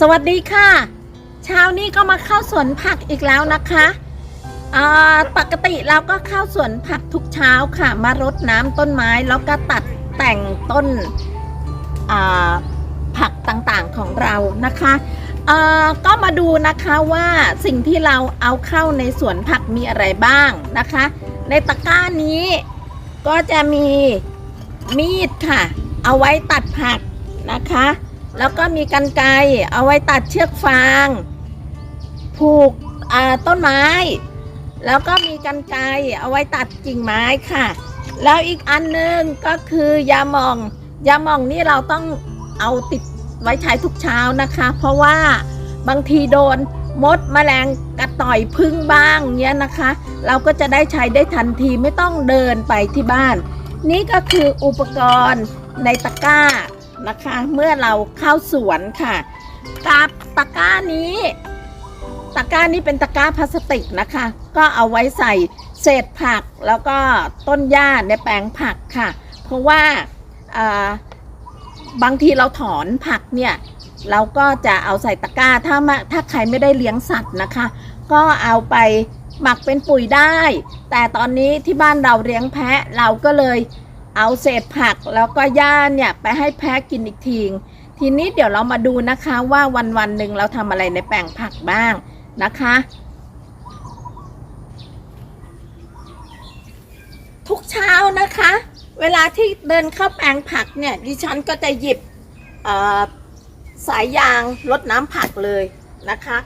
สวัสดีค่ะ เช้านี้ก็มาเข้าสวนผักอีกแล้วนะคะปกติเราก็เข้าสวนผักทุกเช้าค่ะ มารดน้ำต้นไม้แล้วก็ตัดแต่งต้นผักต่างๆของเรานะคะก็มาดูนะคะว่าสิ่งที่เราเอาเข้าในสวนผักมีอะไรบ้างนะคะ ในตะกร้านี้ก็จะมีมีดค่ะ เอาไว้ตัดผักนะคะ แล้วก็มีกันไกรเอาไว้ตัดเชือกฟาง ผูกต้นไม้ แล้วก็มีกันไกรเอาไว้ตัดกิ่งไม้ค่ะ แล้วอีกอันหนึงก็คือยาหม่อง ยาหม่องนี่เราต้องเอาติดไว้ใช้ทุกเช้านะคะ เพราะว่าบางทีโดนมดแมลงกัดต่อยพึ่งบ้างเนี้ยนะคะ เราก็จะได้ใช้ได้ทันทีไม่ต้องเดินไปที่บ้าน นี่ก็คืออุปกรณ์ในตะกร้า นะคะ เมื่อเราเข้าสวนค่ะกับตะกร้านี้ตะกร้านี้เป็นตะกร้าพลาสติกนะคะ ก็เอาไว้ใส่เศษผักแล้วก็ต้นหญ้าในแปลงผักค่ะ เพราะว่าอ่าบางทีเราถอนผักเนี่ยเราก็จะเอาใส่ตะกร้าถ้ามาถ้าใครไม่ได้เลี้ยงสัตว์นะคะ ก็เอาไปหมักเป็นปุ๋ยได้ แต่ตอนนี้ที่บ้านเราเลี้ยงแพะเราก็เลย เอาเศษผักแล้วก็หญ้าเนี่ยไปให้แพะกินอีกทีทีนี้เดี๋ยวเรามาดูนะคะว่าวันวันหนึ่งเราทำอะไรในแปลงผักบ้างนะคะ ทุกเช้านะคะ เวลาที่เดินเข้าแปลงผักเนี่ยดิฉันก็จะหยิบสายยางรดน้ำผักเลยนะคะ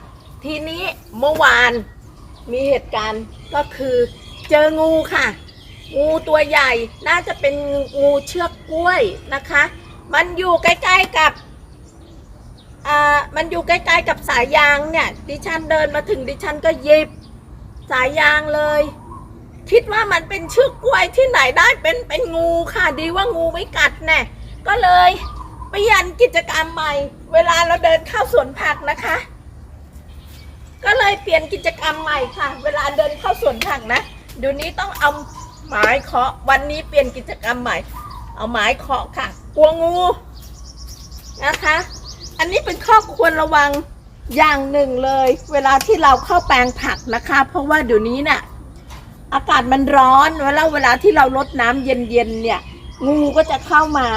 ทีนี้เมื่อวานมีเหตุการณ์ก็คือเจองูค่ะ งูตัวใหญ่น่าจะเป็นงูเชือกกล้วยนะคะ มันอยู่ใกล้ๆกับอ่ามันอยู่ใกล้ๆกับสายยางเนี่ย ดิฉันเดินมาถึงดิฉันก็หยิบสายยางเลย คิดว่ามันเป็นเชือกกล้วยที่ไหนได้เป็นเป็นงูค่ะดีว่างูไม่กัดแน่ก็เลยเปลี่ยนกิจกรรมใหม่ เวลาเราเดินเข้าสวนผักนะคะ ก็เลยเปลี่ยนกิจกรรมใหม่ค่ะ เวลาเดินเข้าสวนผักนะเดี๋ยวนี้ต้องเอา ไม้เคาะวันนี้เปลี่ยนกิจกรรมใหม่ เอาไม้เคาะค่ะ กลัวงูนะคะ อันนี้เป็นข้อควรระวังอย่างหนึ่งเลย เวลาที่เราเข้าแปลงผักนะคะ เพราะว่าเดี๋ยวนี้เนี่ยอากาศมันร้อนเวลาเวลาที่เราลดน้ำเย็นๆเนี่ย งูก็จะเข้ามา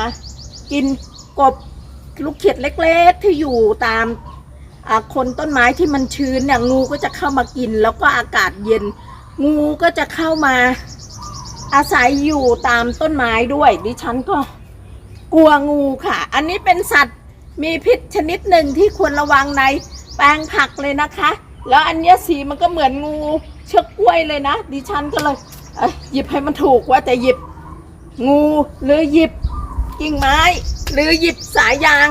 กินกบลูกเขียดเล็ก ๆ ที่อยู่ตามคนต้นไม้ที่มันชื้นเนี่ยงูก็จะเข้ามากิน แล้วก็อากาศเย็น งูก็จะเข้ามา อาศัยอยู่ตามต้นไม้ด้วย ดิฉันก็กลัวงูค่ะ อันนี้เป็นสัตว์มีพิษชนิดหนึ่งที่ควรระวังในแปลงผักเลยนะคะ แล้วอันนี้สีมันก็เหมือนงูเชือกกล้วยเลยนะ ดิฉันก็เลยเอ้ยหยิบให้มันถูกว่าจะหยิบงูหรือหยิบกิ่งไม้ หรือหยิบสายยาง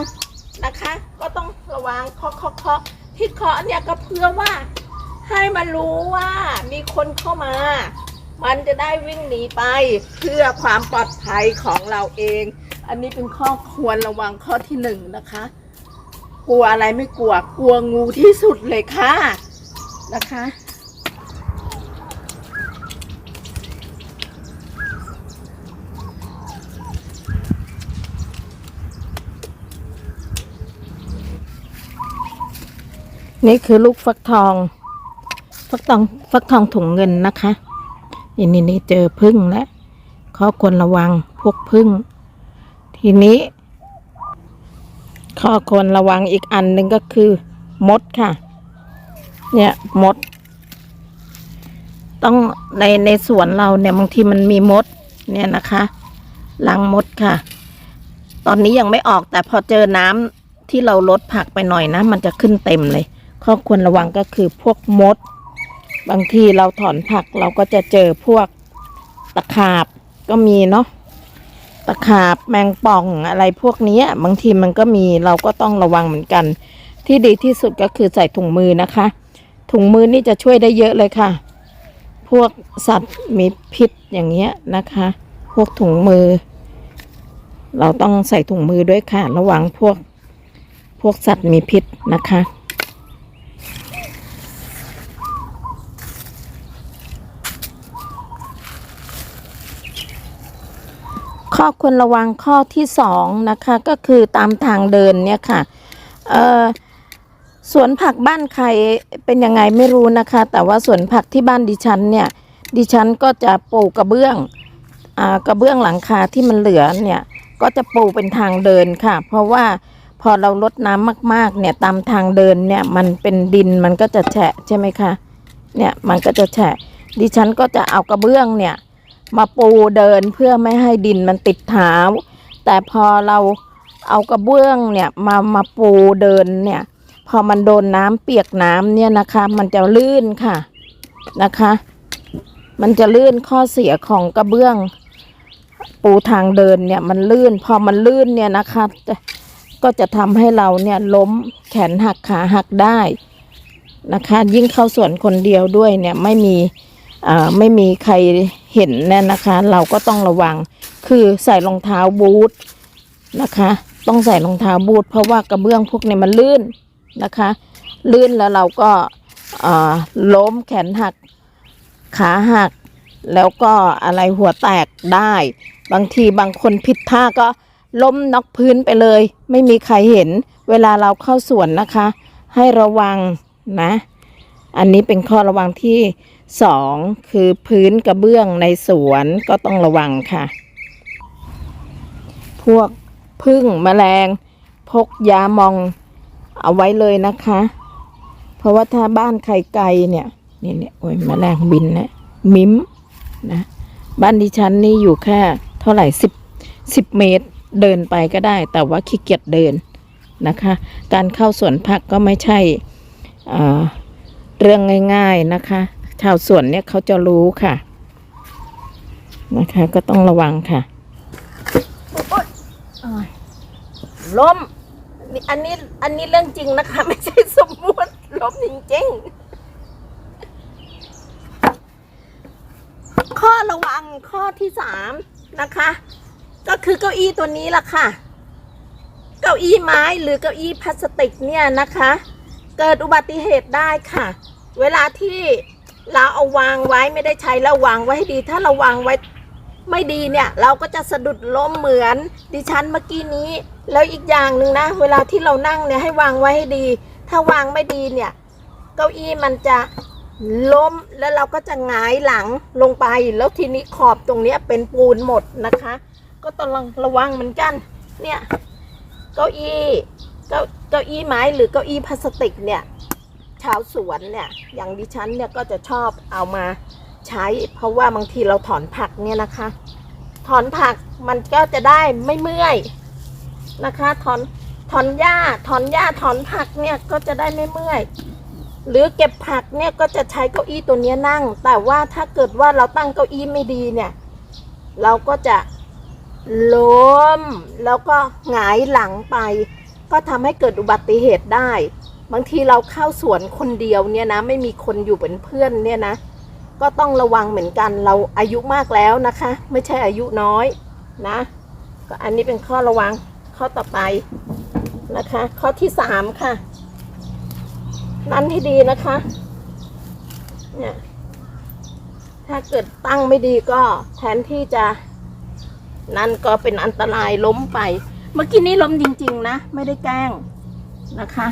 นะคะ ก็ต้องระวังเคาะเคาะเคาะที่เคาะเนี่ยก็เพื่อว่าให้มันรู้ว่ามีคนเข้ามา มันจะได้วิ่งหนีไปเพื่อความปลอดภัยของเราเอง อันนี้เป็นข้อควรระวังข้อที่หนึ่งนะคะ กลัวอะไรไม่กลัว กลัวงูที่สุดเลยค่ะนะคะ นี่คือลูกฟักทอง ฟักทอง ฟักทองถุงเงินนะคะ นี่นี่นี่เจอพึ่งแล้วข้อควรระวังพวกพึ่ง ทีนี้ ข้อควรระวังอีกอันหนึ่งก็คือ มดค่ะ เนี่ยมด ต้องในในสวนเราเนี่ยบางทีมันมีมด เนี่ยนะคะลังมดค่ะ ตอนนี้ยังไม่ออกแต่พอเจอน้ำที่เราลดผักไปหน่อยนะ มันจะขึ้นเต็มเลย ข้อควรระวังก็คือพวกมด บางทีเราถอนผักเราก็จะเจอพวกตะขาบก็มีเนาะตะขาบแมงป่องอะไรพวกนี้บางทีมันก็มีเราก็ต้องระวังเหมือนกัน ที่ดีที่สุดก็คือใส่ถุงมือนะคะ ถุงมือนี่จะช่วยได้เยอะเลยค่ะ พวกสัตว์มีพิษอย่างเงี้ยนะคะ พวกถุงมือ เราต้องใส่ถุงมือด้วยค่ะ ระวังพวกพวกสัตว์มีพิษนะคะ ข้อควรระวังข้อที่สองนะคะก็คือตามทางเดินเนี่ยค่ะสวนผักบ้านใครเป็นยังไงไม่รู้นะคะ แต่ว่าสวนผักที่บ้านดิฉันเนี่ย ดิฉันก็จะปลูกกระเบื้องอกระเบื้องหลังคาที่มันเหลือเนี่ยก็จะปลูกเป็นทางเดินค่ะ เพราะว่าพอเราลดน้ำมากๆ เนี่ยตามทางเดินเนี่ยมันเป็นดินมันก็จะแฉะใช่ไหมคะเนี่ยมันก็จะแฉะดิฉันก็จะเอากระเบื้องเนี่ย มาปูเดินเพื่อไม่ให้ดินมันติดเท้า แต่พอเราเอากระเบื้องเนี่ยมามาปูเดินเนี่ย พอมันโดนน้ำเปียกน้ำเนี่ยนะคะ มันจะลื่นค่ะนะคะ มันจะลื่นข้อเสียของกระเบื้อง ปูทางเดินเนี่ยมันลื่น พอมันลื่นเนี่ยนะคะก็จะทำให้เราเนี่ยล้มแขนหักขาหักได้นะคะ ยิ่งเข้าสวนคนเดียวด้วยเนี่ยไม่มี ไม่มีใครเห็นเนี่ยนะคะ เราก็ต้องระวังคือใส่รองเท้าบูทนะคะ ต้องใส่รองเท้าบูทเพราะว่ากระเบื้องพวกนี้มันลื่นนะคะ ลื่นแล้วเราก็ล้มแขนหักขาหัก แล้วก็อะไรหัวแตกได้ บางทีบางคนผิดท่าก็ล้มน็อกพื้นไปเลย ไม่มีใครเห็น เวลาเราเข้าสวนนะคะ ให้ระวังนะ อันนี้เป็นข้อระวังที่ สองคือพื้นกระเบื้องในสวนก็ต้องระวังค่ะ พวกพึ่งแมลง พกยามองเอาไว้เลยนะคะ เพราะว่าถ้าบ้านใครไกลเนี่ยนี่เนี่ยโอ้ยแมลงบินนะมิมนะบ้านดิฉันนี่อยู่แค่เท่าไหร่สิบสิบเมตรเดินไปก็ได้ แต่ว่าขี้เกียจเดินนะคะ การเข้าสวนผักก็ไม่ใช่เรื่องง่าย ๆนะคะ ชาวสวนเนี่ยเขาจะรู้ค่ะ นะคะ ก็ต้องระวังค่ะล้มอันนี้อันนี้เรื่องจริงนะคะ ไม่ใช่สมมติล้มจริงๆ ข้อระวังข้อที่สามนะคะ ก็คือเก้าอี้ตัวนี้ล่ะค่ะ เก้าอี้ไม้หรือเก้าอี้พลาสติกเนี่ยนะคะ เกิดอุบัติเหตุได้ค่ะ เวลาที่ เราเอาวางไว้ไม่ได้ใช้แล้วางไว้ให้ดี ถ้าเราวางไว้ไม่ดีเนี่ย เราก็จะสะดุดล้มเหมือนดิฉันเมื่อกี้นี้ แล้วอีกอย่างหนึ่งนะ เวลาที่เรานั่งเนี่ยให้วางไว้ให้ดี ถ้าวางไม่ดีเนี่ย เก้าอี้มันจะล้มแล้วเราก็จะหงายหลังลงไป แล้วทีนี้ขอบตรงเนี้ยเป็นปูนหมดนะคะ ก็ต้องระวังเหมือนกัน เนี่ย เก้าอี้เก้าเก้าอี้ไม้หรือเก้าอี้พลาสติกเนี่ย ชาวสวนเนี่ยอย่างดิฉันเนี่ยก็จะชอบเอามาใช้ เพราะว่าบางทีเราถอนผักเนี่ยนะคะ ถอนผักมันก็จะได้ไม่เมื่อยนะคะถอนถอนหญ้าถอนหญ้าถอนผักเนี่ยก็จะได้ไม่เมื่อย หรือเก็บผักเนี่ยก็จะใช้เก้าอี้ตัวนี้นั่ง แต่ว่าถ้าเกิดว่าเราตั้งเก้าอี้ไม่ดีเนี่ย เราก็จะล้มแล้วก็หงายหลังไป ก็ทำให้เกิดอุบัติเหตุได้ บางทีเราเข้าสวนคนเดียวเนี่ยนะ ไม่มีคนอยู่เป็นเพื่อนเนี่ยนะ ก็ต้องระวังเหมือนกันเราอายุมากแล้วนะคะ ไม่ใช่อายุน้อยนะก็อันนี้เป็นข้อระวังข้อต่อไปนะคะ ข้อที่สามค่ะ นั่นให้ดีนะคะเนี่ยถ้าเกิดตั้งไม่ดีก็แทนที่จะนั่นก็เป็นอันตรายล้มไป เมื่อกี้นี้ล้มจริง ๆ นะ ไม่ได้แกล้งนะคะ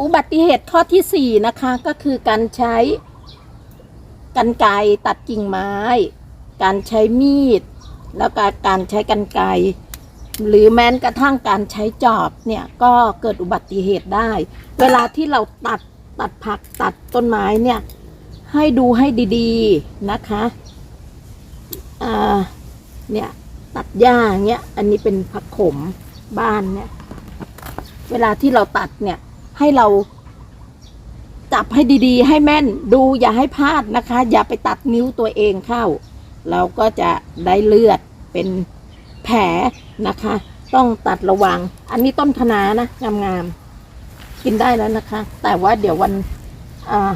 อุบัติเหตุข้อที่สี่นะคะก็คือการใช้กันไกรตัดกิ่งไม้ การใช้มีด แล้วก็การใช้กันไกรหรือแม้กระทั่งการใช้จอบเนี่ยก็เกิดอุบัติเหตุได้ เวลาที่เราตัดตัดผักตัดต้นไม้เนี่ยให้ดูให้ดีๆนะคะอ่าเนี่ยตัดหญ้าเงี้ยอันนี้เป็นผักขมบ้านเนี่ยเวลาที่เราตัดเนี่ย ให้เราจับให้ดีๆ ให้แม่นดูอย่าให้พลาดนะคะ อย่าไปตัดนิ้วตัวเองเข้า เราก็จะได้เลือดเป็นแผลนะคะ ต้องตัดระวัง อันนี้ต้นคะน้านะงามๆกินได้แล้วนะคะ แต่ว่าเดี๋ยววันอ่า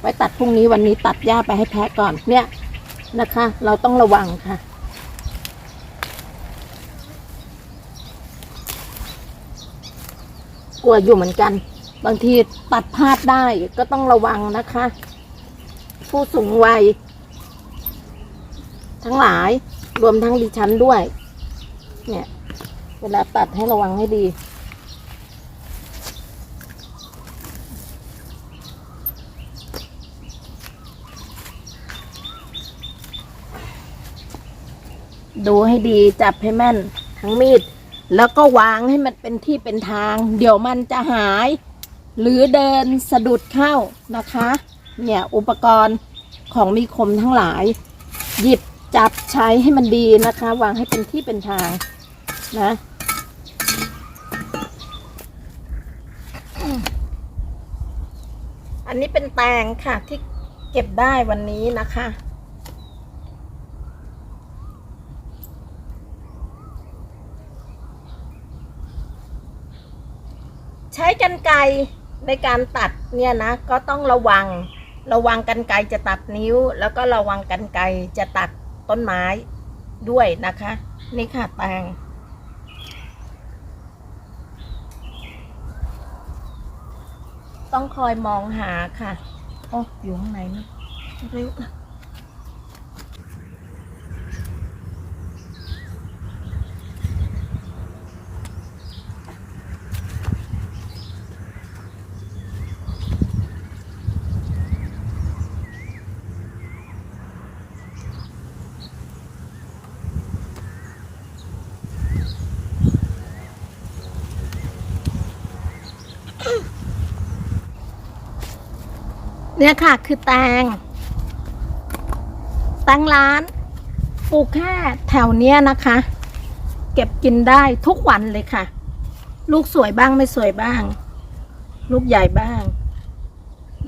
ไว้ตัดพรุ่งนี้วันนี้ตัดหญ้าไปให้แพะก่อนเนี่ยนะคะ เราต้องระวังค่ะ กลัวอยู่เหมือนกัน บางทีตัดพลาดได้ก็ต้องระวังนะคะ ผู้สูงวัย ทั้งหลายรวมทั้งดิฉันด้วย เนี่ย เวลาตัดให้ระวังให้ดีดูให้ดีจับให้แม่นทั้งมีด แล้วก็วางให้มันเป็นที่เป็นทาง เดี๋ยวมันจะหาย หรือเดินสะดุดเข้านะคะ เนี่ยอุปกรณ์ของมีคมทั้งหลาย หยิบจับใช้ให้มันดีนะคะ วางให้เป็นที่เป็นทางนะอันนี้เป็นแตงค่ะที่เก็บได้วันนี้นะคะ ช้กันไกรในการตัดเนี่ยนะก็ต้องระวัง ระวังกันไกรจะตัดนิ้ว แล้วก็ระวังกันไกรจะตัดต้นไม้ด้วยนะคะ นี่ค่ะแตงต้องคอยมองหาค่ะ โอ้อยู่ข้างในนี่เร็ว เนี่ยค่ะคือแตง แตงร้าน ปลูกแค่แถวเนี้ยนะคะ เก็บกินได้ทุกวันเลยค่ะ ลูกสวยบ้างไม่สวยบ้าง ลูกใหญ่บ้าง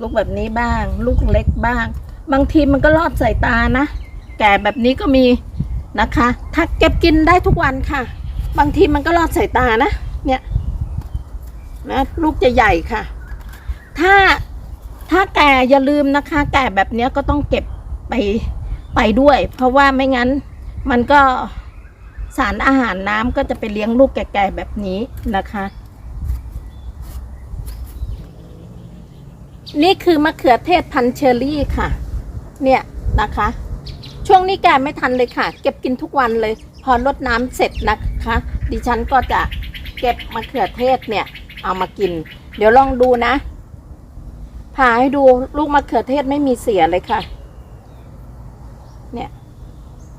ลูกแบบนี้บ้าง ลูกเล็กบ้าง บางทีมันก็รอดสายตานะ แก่แบบนี้ก็มีนะคะ ถ้าเก็บกินได้ทุกวันค่ะ บางทีมันก็รอดสายตานะ เนี่ยนะลูกจะใหญ่ค่ะ ถ้า ถ้าแก่อย่าลืมนะคะ แก่แบบนี้ก็ต้องเก็บไปไปด้วย เพราะว่าไม่งั้นมันก็สารอาหารน้ำก็จะไปเลี้ยงลูกแก่ๆแบบนี้นะคะ นี่คือมะเขือเทศพันเชอรี่ค่ะ เนี่ยนะคะ ช่วงนี้แก่ไม่ทันเลยค่ะ เก็บกินทุกวันเลย พอรดน้ำเสร็จนะคะ ดิฉันก็จะเก็บมะเขือเทศเนี่ย เอามากิน เดี๋ยวลองดูนะ ผ่าให้ดูลูกมะเขือเทศไม่มีเสียเลยค่ะ เนี่ย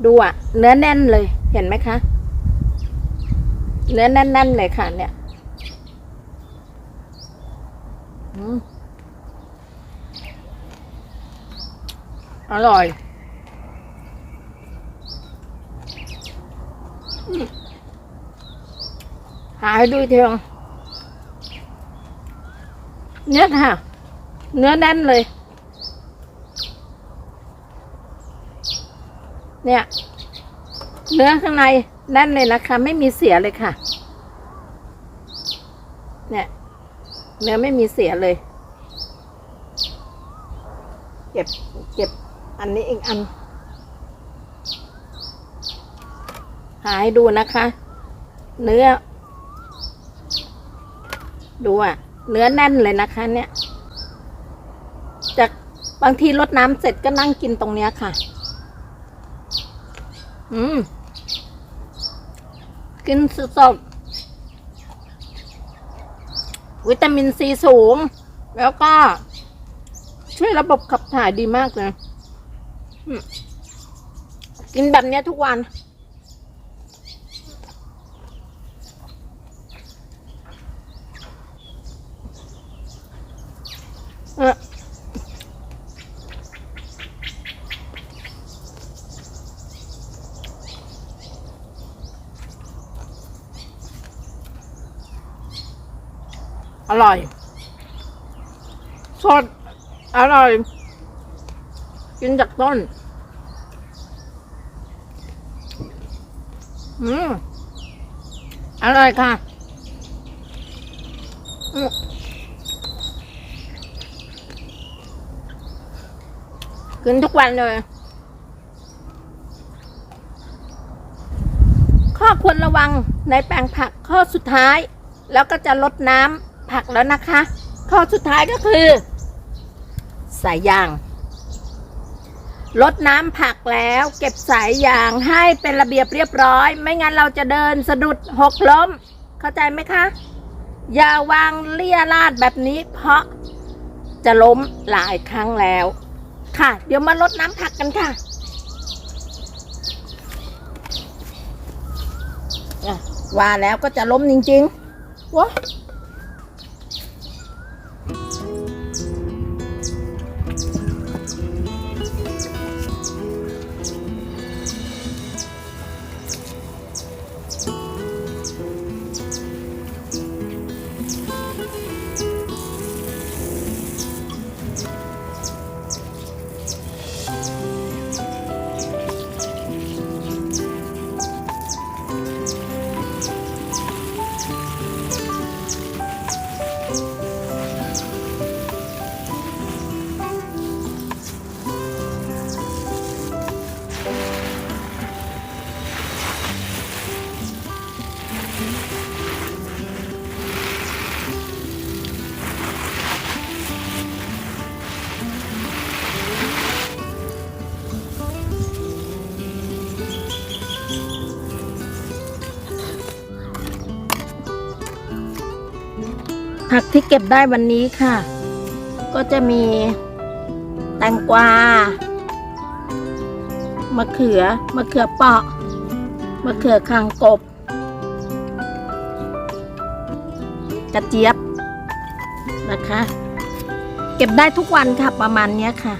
ดูอะเนื้อแน่นเลยเห็นไหมคะ เนื้อแน่นๆเลยค่ะ เนี่ยอร่อยหาให้ดูอีกทีนึงเนี่ยค่ะ เนื้อแน่นเลย เนี่ย เนื้อข้างในแน่นเลยนะคะ ไม่มีเสียเลยค่ะ เนี่ย เนื้อไม่มีเสียเลย เก็บเก็บอันนี้อีกอัน หาให้ดูนะคะ เนื้อ ดูอะ เนื้อแน่นเลยนะคะ เนี่ย บางทีรดน้ำเสร็จก็นั่งกินตรงเนี้ยค่ะ อืม กินสดๆวิตามินซีสูง แล้วก็ ช่วยระบบขับถ่ายดีมากเลยกินแบบเนี้ยทุกวัน อร่อย สด อร่อย กินจากต้น อืม อร่อยค่ะกินทุกวันเลย ข้อควรระวังในแปลงผักข้อสุดท้าย แล้วก็จะลดน้ำ ผักแล้วนะคะ ข้อสุดท้ายก็คือสายยางลดน้ำผักแล้วเก็บสายยางให้เป็นระเบียบเรียบร้อย ไม่งั้นเราจะเดินสะดุดหกล้ม เข้าใจไหมคะ อย่าวางเลี่ยราดแบบนี้ เพราะจะล้มหลายครั้งแล้ว ค่ะ เดี๋ยวมาลดน้ำผักกันค่ะว่าแล้วก็จะล้มจริงๆว้า ผักที่เก็บได้วันนี้ค่ะ ก็จะมีแตงกวามะเขือมะเขือเปาะมะเขือคางกบ กระเจี๊ยบนะคะ เก็บได้ทุกวันค่ะประมาณนี้ค่ะ